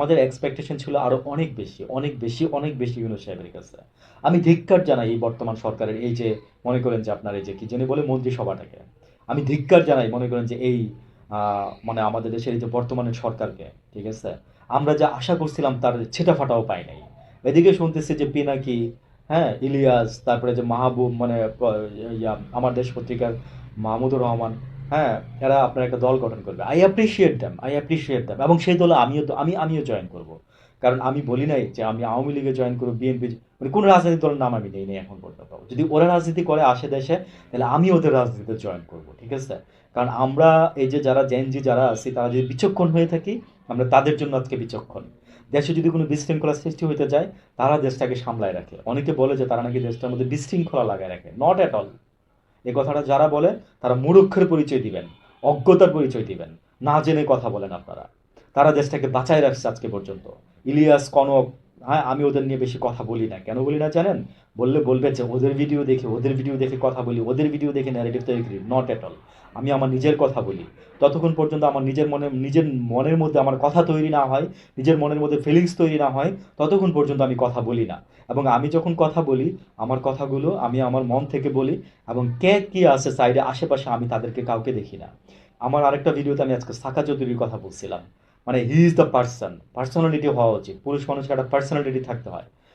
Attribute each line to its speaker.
Speaker 1: আমাদের এক্সপেকটেশন ছিল আরও অনেক বেশি অনেক বেশি অনেক বেশি ইউনুস সাহেবের কাছে। আমি ধিক্কার জানাই এই বর্তমান সরকারের এই যে, মনে করেন যে আপনার এই যে, কি জানি বলে, মন্ত্রিসভাটাকে। আমি ধিক্কার জানাই, মনে করেন যে এই মানে আমাদের দেশের এই যে বর্তমানের সরকারকে, ঠিক আছে? আমরা যা আশা করছিলাম তার ছেটা ফাটাও পাই নাই। এদিকে শুনতেছি যে পিনাকি হ্যাঁ ইলিয়াস, তারপরে যে মাহবুব মানে আমার দেশ পত্রিকার মাহমুদুর রহমান হ্যাঁ এরা আপনার একটা দল গঠন করবে। I appreciate them I appreciate them এবং সেই দলে আমিও আমি, আমিও জয়েন করব। কারণ আমি বলি নাই যে আমি আওয়ামী লীগে জয়েন করব বিএনপি মানে কোনো রাজনৈতিক দলের নাম আমি নেই, নাই এখন পর্যন্ত যদি ওরা রাজনীতি করে আসে দেশে, তাহলে আমি ওদের রাজনীতিতে জয়েন করব, ঠিক আছে? কারণ আমরা এই যে যারা জেনজি যারা আছি, তারা যদি বিচক্ষণ হয়ে থাকি, আমরা তাদের জন্য আজকে বিচক্ষণ। দেশে যদি কোনো বিশৃঙ্খলা সৃষ্টি হতে যায়, তারা দেশটাকে সামলায় রাখে। অনেকে বলে যে তারা নাকি দেশটার মধ্যে বিশৃঙ্খলা লাগায় রাখে। নট অ্যাট অল এই কথাটা যারা বলেন, তারা মূরক্ষের পরিচয় দিবেন, অজ্ঞতার পরিচয় দিবেন, না জেনে কথা বলেন আপনারা। তারা দেশটাকে বাঁচায় রাখছে আজকে পর্যন্ত। ইলিয়াস কনক হ্যাঁ আমি ওদের নিয়ে বেশি কথা বলি না। কেন বলি না জানেন? বললে বলবে যে, ওদের ভিডিও দেখে, ওদের ভিডিও দেখে কথা বলি, ওদের ভিডিও দেখে ন্যারেটিভ তৈরি করি নট এট অল আমি আমার নিজের কথা বলি। ততক্ষণ পর্যন্ত আমার নিজের মনে, নিজের মনের মধ্যে আমার কথা তৈরি না হয়, নিজের মনের মধ্যে ফিলিংস তৈরি না হয়, ততক্ষণ পর্যন্ত আমি কথা বলি না। এবং আমি যখন কথা বলি, আমার কথাগুলো আমি আমার মন থেকে বলি এবং কে কী আছে সাইডে আশেপাশে আমি তাদেরকে কাউকে দেখি না। আমার আরেকটা ভিডিওতে আমি আজকে সাকা চৌধুরীর কথা বলছিলাম। মানে he is the person personality হওয়া উচিত। পুরুষ মানুষকে একটা পার্সোনালিটি থাকতে হয়।